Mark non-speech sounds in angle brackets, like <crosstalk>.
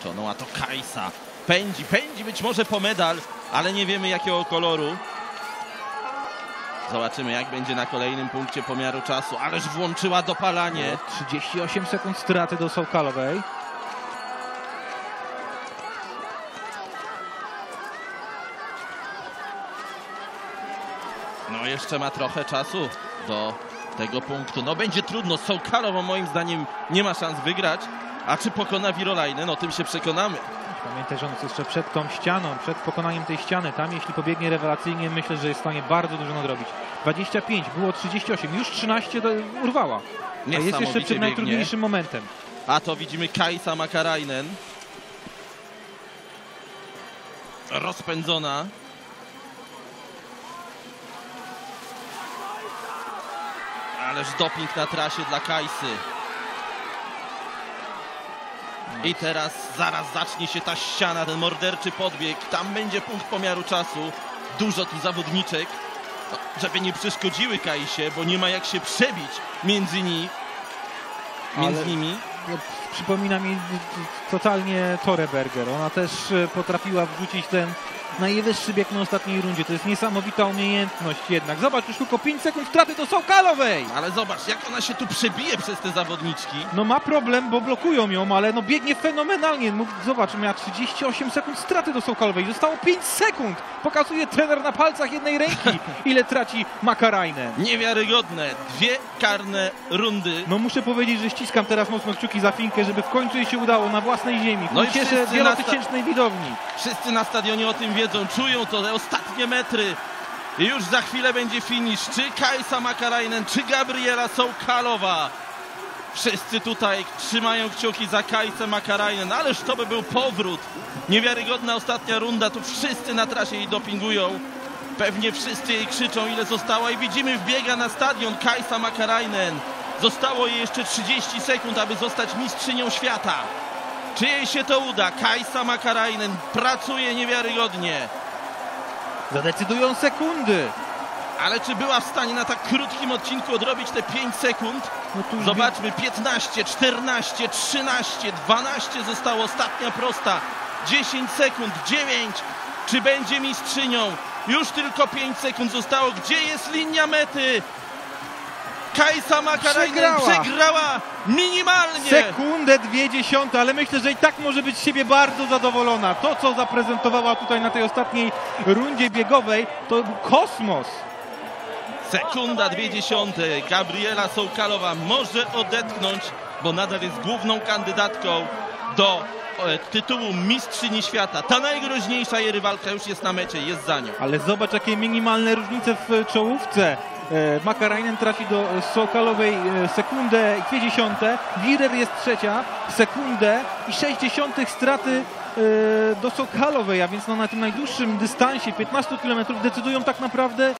Szaranto. No a to Kajsa. Pędzi, pędzi być może po medal, ale nie wiemy jakiego koloru. Zobaczymy jak będzie na kolejnym punkcie pomiaru czasu. Ależ włączyła dopalanie. 38 sekund straty do Sołkalowej. No jeszcze ma trochę czasu do tego punktu. No będzie trudno. Sołkalowo moim zdaniem nie ma szans wygrać. A czy pokona Wirolajny? No tym się przekonamy. Pamiętaj, że on jest jeszcze przed tą ścianą, przed pokonaniem tej ściany. Tam jeśli pobiegnie rewelacyjnie, myślę, że jest w stanie bardzo dużo nadrobić. 25, było 38, już 13 do, urwała. A jest jeszcze przed najtrudniejszym momentem. A to widzimy Kajsa Makarainen. Rozpędzona. Ależ doping na trasie dla Kajsy. I teraz zaraz zacznie się ta ściana, ten morderczy podbieg. Tam będzie punkt pomiaru czasu. Dużo tu zawodniczek, no, żeby nie przeszkodziły Kajsie, bo nie ma jak się przebić między nich. Między Ale- nimi. No, Przypomina mi totalnie Tore Berger. Ona też e, potrafiła wrzucić ten najwyższy bieg na ostatniej rundzie. To jest niesamowita umiejętność jednak. Zobacz, już tylko 5 sekund straty do Sołkalowej. Ale zobacz, jak ona się tu przebije przez te zawodniczki. No ma problem, bo blokują ją, ale no biegnie fenomenalnie. Mów- Zobacz, miała 38 sekund straty do Sołkalowej. Zostało 5 sekund. Pokazuje trener na palcach jednej ręki, <laughs> ile traci Makarajnen. Niewiarygodne. Dwie karne rundy. No muszę powiedzieć, że ściskam teraz mocno kciuki za Finkę, żeby w końcu jej się udało na własnej ziemi. No i cieszę wielotysięcznej widowni. Wszyscy na stadionie o tym wiedzą, czują to, te ostatnie metry. I już za chwilę będzie finisz. Czy Kajsa Makarainen, czy Gabriela Sołkalowa. Wszyscy tutaj trzymają kciuki za Kajsę Makarainen. Ależ to by był powrót. Niewiarygodna ostatnia runda. Tu wszyscy na trasie jej dopingują. Pewnie wszyscy jej krzyczą, ile została. I widzimy, wbiega na stadion Kajsa Makarainen. Zostało jej jeszcze 30 sekund, aby zostać mistrzynią świata. Czy jej się to uda? Kajsa Makarainen pracuje niewiarygodnie. Zadecydują sekundy. Ale czy była w stanie na tak krótkim odcinku odrobić te 5 sekund? No Zobaczmy, 15, 14, 13, 12 zostało ostatnia prosta. 10 sekund, 9. Czy będzie mistrzynią? Już tylko 5 sekund zostało. Gdzie jest linia mety? Kajsa Makarainen Przegrała. przegrała minimalnie. Sekundę, dwie dziesiąte, ale myślę, że i tak może być z siebie bardzo zadowolona. To, co zaprezentowała tutaj na tej ostatniej rundzie biegowej, to kosmos. Sekunda, dwie dziesiąte. Gabriela Sołkalowa może odetchnąć, bo nadal jest główną kandydatką do tytułu mistrzyni świata. Ta najgroźniejsza jej rywalka już jest na mecie, jest za nią. Ale zobacz, jakie minimalne różnice w czołówce. E, Makarainen traci do Sokalowej e, sekundę i dwie dziesiąte. Wirer jest trzecia, sekundę i sześć dziesiątych straty e, do Sokalowej, a więc no na tym najdłuższym dystansie 15 km decydują tak naprawdę